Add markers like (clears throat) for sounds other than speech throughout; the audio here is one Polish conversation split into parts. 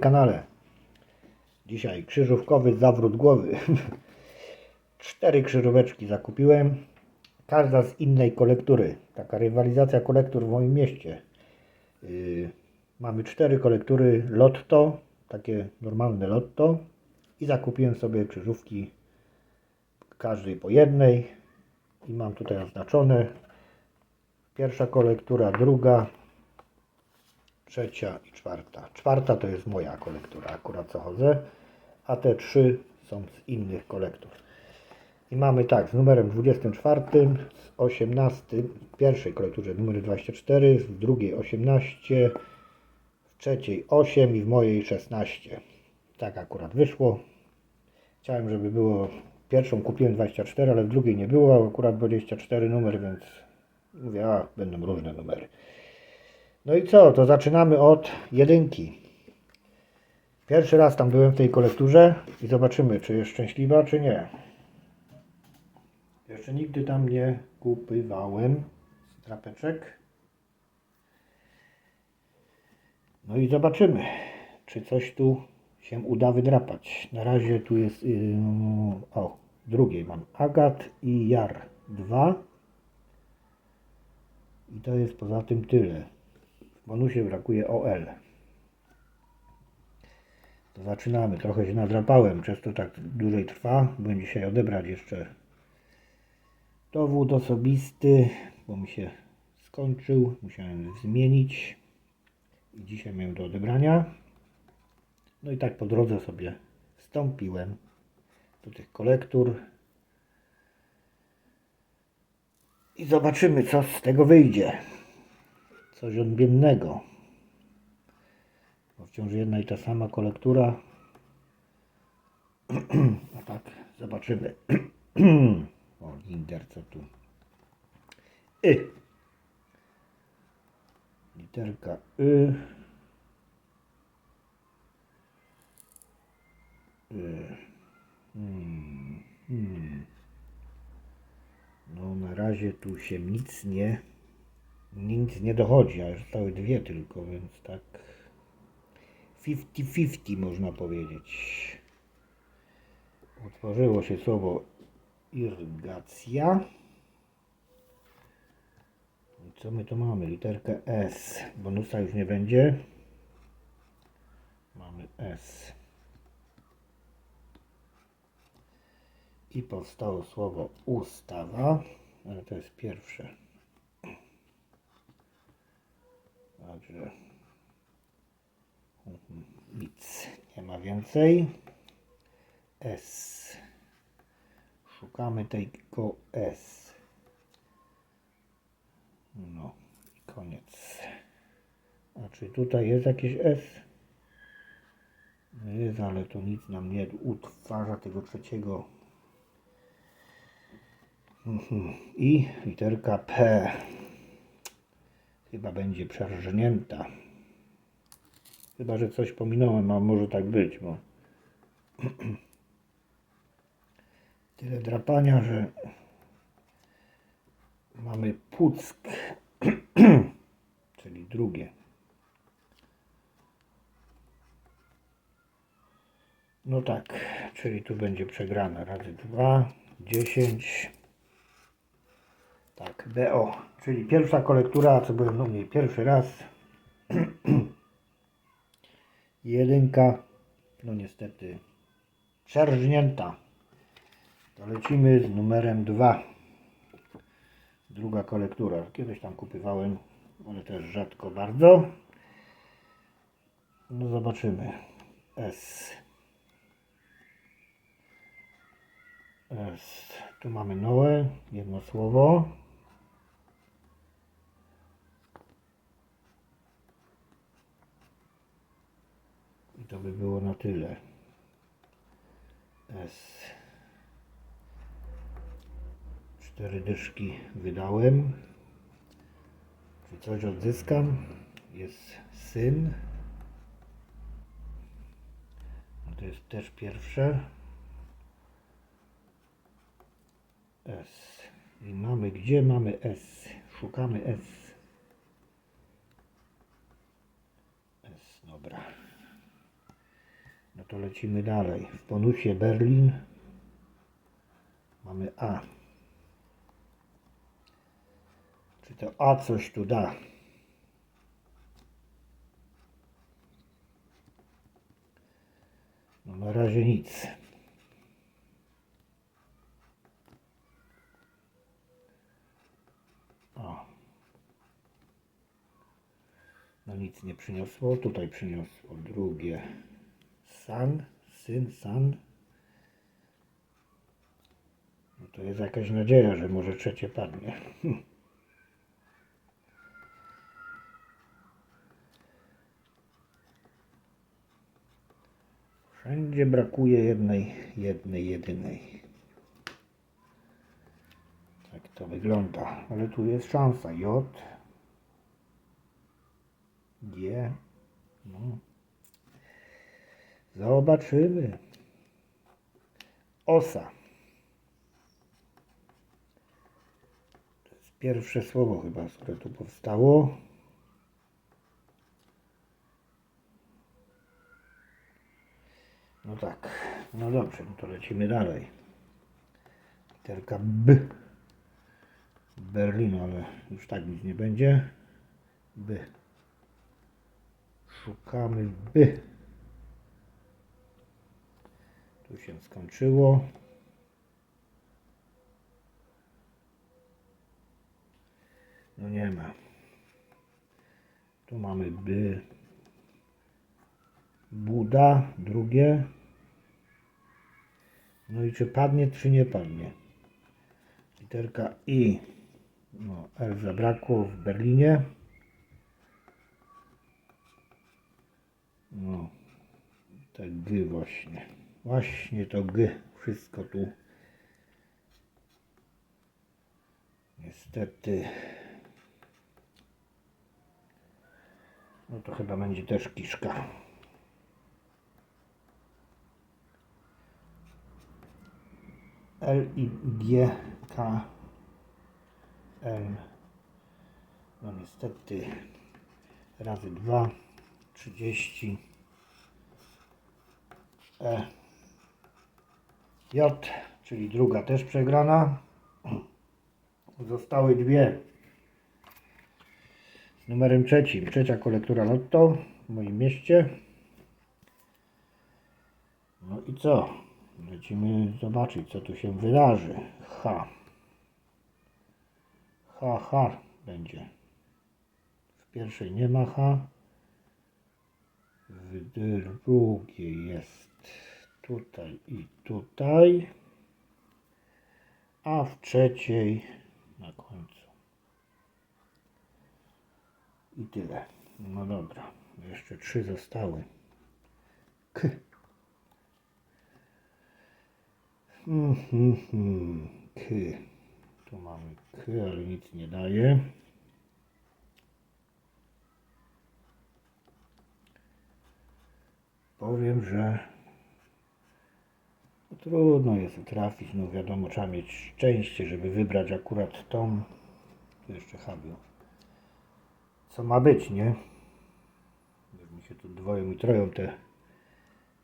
kanale. Dzisiaj krzyżówkowy zawrót głowy. (laughs) Cztery krzyżóweczki zakupiłem. Każda z innej kolektury. Taka rywalizacja kolektur w moim mieście. Yy, mamy cztery kolektury Lotto, takie normalne Lotto. I zakupiłem sobie krzyżówki każdej po jednej. I mam tutaj oznaczone. Pierwsza kolektura, druga, trzecia i czwarta. Czwarta to jest moja kolektura, akurat co chodzę, a te trzy są z innych kolektur. I mamy tak, z numerem 24, z 18, w pierwszej kolekturze numer 24, w drugiej 18, w trzeciej 8 i w mojej 16. Tak akurat wyszło. Chciałem, żeby było, pierwszą kupiłem 24, ale w drugiej nie było, akurat 24 numer, więc mówię, a będą różne numery. No i co, to zaczynamy od jedynki. Pierwszy raz tam byłem w tej kolekturze i zobaczymy, czy jest szczęśliwa, czy nie. Jeszcze nigdy tam nie kupywałem drapeczek. No i zobaczymy, czy coś tu się uda wydrapać. Na razie tu jest, yy, o, drugiej mam Agat i Jar 2. I to jest poza tym tyle. Bonusie brakuje OL. To zaczynamy. Trochę się nadrapałem, przez tak dłużej trwa. Byłem dzisiaj odebrać jeszcze dowód osobisty, bo mi się skończył. Musiałem zmienić. I dzisiaj miałem do odebrania. No i tak po drodze sobie wstąpiłem do tych kolektur. I zobaczymy, co z tego wyjdzie. Coś odmiennego. Bo wciąż jedna i ta sama kolektura. (clears throat) A tak, zobaczymy. (clears throat) o, Linder, co tu? Y. Literka Y. Y. Hmm. Hmm. No na razie tu się nic nie nic nie dochodzi, a zostały dwie tylko, więc tak 50-50 można powiedzieć. Utworzyło się słowo irygacja. Co my tu mamy? Literkę S. Bonusa już nie będzie. Mamy S. I powstało słowo ustawa, ale to jest pierwsze. Także mhm, nic nie ma więcej. S. Szukamy tego S. No koniec. A czy tutaj jest jakieś S? Jest, ale to nic nam nie utwarza tego trzeciego. Mhm. I literka P chyba będzie przerżnięta. Chyba, że coś pominąłem, a może tak być, bo (clears throat) tyle drapania, że mamy puck, (clears throat) czyli drugie. No tak, czyli tu będzie przegrana razy 2, 10. Tak, BO, czyli pierwsza kolektura, co byłem u niej pierwszy raz. (clears throat) Jedynka, no niestety, przerżnięta. To lecimy z numerem 2. Druga kolektura. Kiedyś tam kupywałem, ale też rzadko bardzo. No zobaczymy. S. S. Tu mamy Noe, jedno słowo. To by było na tyle. S. Cztery dyszki wydałem. Czy coś odzyskam? Jest syn. No to jest też pierwsze. S. I mamy, gdzie mamy S? Szukamy S. S. Dobra. To lecimy dalej. W bonusie Berlin mamy A. Czy to A coś tu da? No na razie nic. O. No nic nie przyniosło. Tutaj przyniosło drugie. San, syn, san. No to jest jakaś nadzieja, że może trzecie padnie. (laughs) Wszędzie brakuje jednej, jednej, jedynej. Tak to wygląda. Ale tu jest szansa. J. G. No. Zobaczymy. Osa. To jest pierwsze słowo chyba, które tu powstało. No tak. No dobrze, no to lecimy dalej. Literka B. Berlin, ale już tak nic nie będzie. B. Szukamy B. Tu się skończyło. No nie ma. Tu mamy by. Buda, drugie. No i czy padnie, czy nie padnie. Literka I. No, L zabrakło w Berlinie. No, te G właśnie. Właśnie to G. Wszystko tu. Niestety. No to chyba będzie też kiszka. L I G K L. No niestety razy 2 30 E J, czyli druga też przegrana. Zostały dwie. Z numerem trzecim. Trzecia kolektura Lotto w moim mieście. No i co? Lecimy zobaczyć, co tu się wydarzy. H. H, H będzie. W pierwszej nie ma H. W drugiej jest tutaj i tutaj. A w trzeciej na końcu. I tyle. No dobra. Jeszcze trzy zostały. K. Mhm, K. Tu mamy K, ale nic nie daje. Powiem, że trudno jest trafić. No wiadomo, trzeba mieć szczęście, żeby wybrać akurat tą. Tu jeszcze H było. Co ma być, nie? Jak mi się tu dwoją i troją te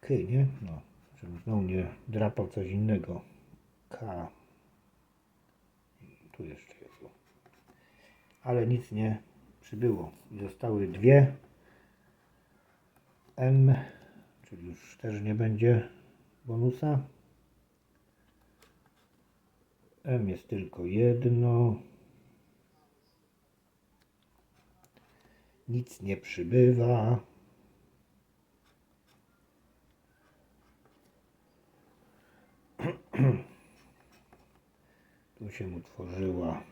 K, nie? No. Żebym znowu nie drapał coś innego. K. Tu jeszcze jest. Ale nic nie przybyło. I zostały dwie. M, czyli już też nie będzie bonusa. M jest tylko jedno. Nic nie przybywa. (clears throat) Tu się utworzyła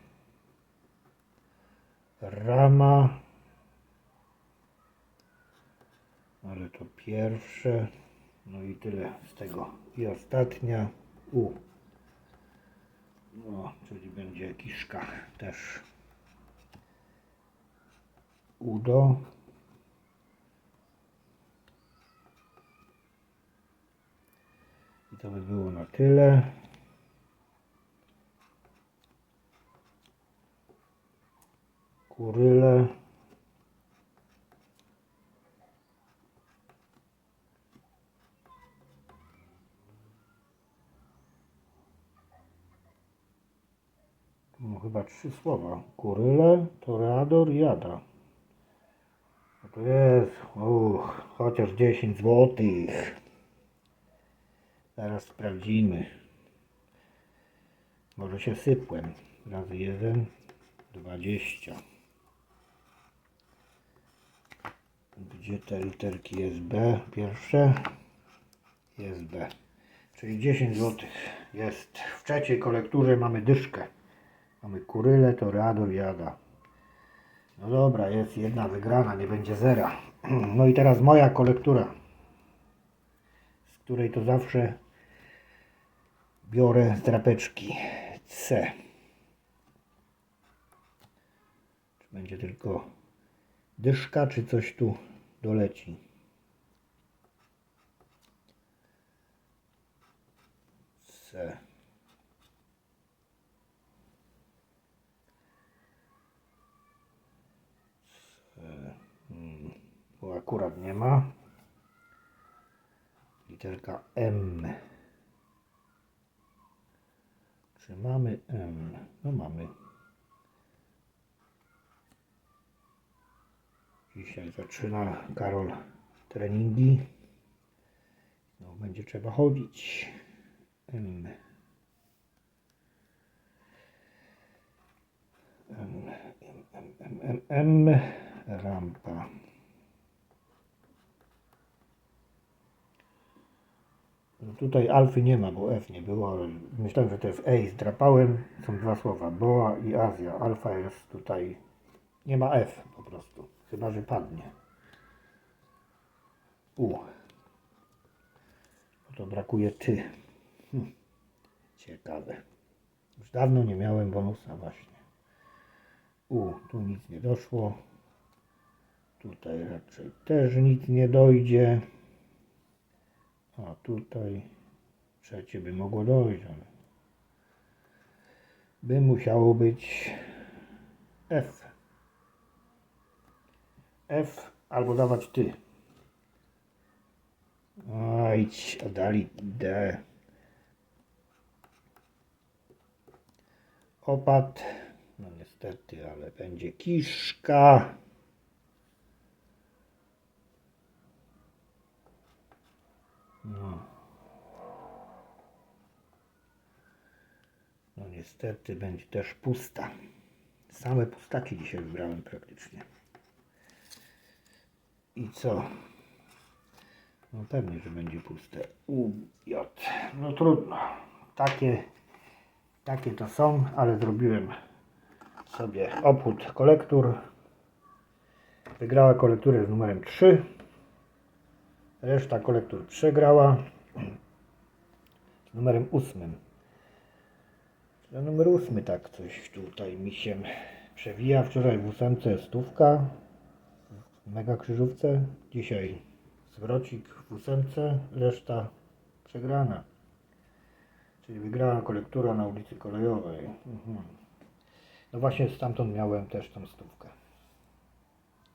rama. Ale to pierwsze. No i tyle z tego. I ostatnia U. Czyli będzie kiszka też. Udo. I to by było na tyle. Kuryle. Trzy słowa. Kuryle, toreador, jada. No to jest, uch, chociaż 10 złotych. Zaraz sprawdzimy. Może się sypłem. Razy jeden, 20. Gdzie te literki jest B? Pierwsze jest B. Czyli 10 zł jest. W trzeciej kolekturze mamy dyszkę. Mamy kurylę, toreador, jada. No dobra, jest jedna wygrana, nie będzie zera. (clears throat) No i teraz moja kolektura, z której to zawsze biorę drapeczki C. Czy będzie tylko dyszka, czy coś tu doleci? C. Hmm. Akurat nie ma. Literka M. Czy mamy M? No mamy. Dzisiaj zaczyna Karol treningi. No, będzie trzeba chodzić. M, M, M, M, M, M, rampa. Tutaj alfy nie ma, bo F nie było, ale myślałem, że to jest E i zdrapałem. Są dwa słowa, Boa i Azja. Alfa jest tutaj, nie ma F po prostu, chyba że padnie. U. Bo to brakuje ty. Hm. Ciekawe. Już dawno nie miałem bonusa właśnie. U, tu nic nie doszło. Tutaj raczej też nic nie dojdzie. A tutaj trzecie by mogło dojść, ale by musiało być F. F albo dawać ty. Ajdź, a dali D. Opad. No niestety, ale będzie kiszka. No. No niestety będzie też pusta. Same pustaki dzisiaj wybrałem praktycznie. I co? No pewnie, że będzie puste. U, J. No trudno. Takie, takie to są, ale zrobiłem sobie opód kolektur. Wygrała kolekturę z numerem 3. Reszta kolektur przegrała z numerem 8. Na numer 8 tak coś tutaj mi się przewija. Wczoraj w ósemce stówka w mega krzyżówce. Dzisiaj zwrocik w ósemce, reszta przegrana. Czyli wygrała kolektura na ulicy Kolejowej. Mhm. No właśnie stamtąd miałem też tą stówkę.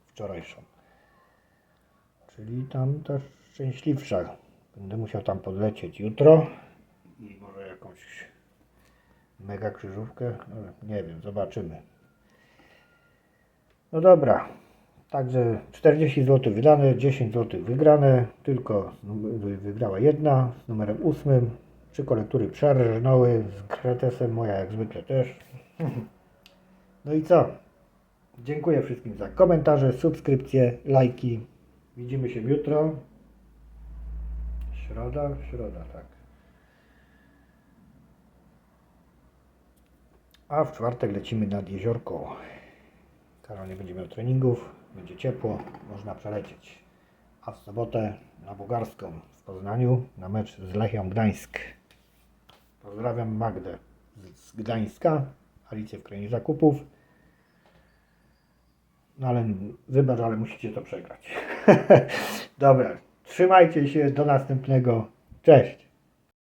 Wczorajszą. Czyli tam ta szczęśliwsza. Będę musiał tam podlecieć jutro. I może jakąś mega krzyżówkę. ale Nie wiem, zobaczymy. No dobra. Także 40 zł wydane, 10 zł wygrane. Tylko wygrała jedna z numerem 8. Trzy kolektury przerżnęły z kretesem. Moja jak zwykle też. (laughs) No i co? Dziękuję wszystkim za komentarze, subskrypcje, lajki. Widzimy się jutro. Środa? Środa, tak. A w czwartek lecimy nad jeziorko. Karol nie będzie miał treningów, będzie ciepło, można przelecieć. A w sobotę na Bugarską w Poznaniu na mecz z Lechią Gdańsk. Pozdrawiam Magdę z- z Gdańska, Alicję w krainie zakupów. No ale wybacz, ale musicie to przegrać. (laughs) Dobra, trzymajcie się, do następnego. Cześć.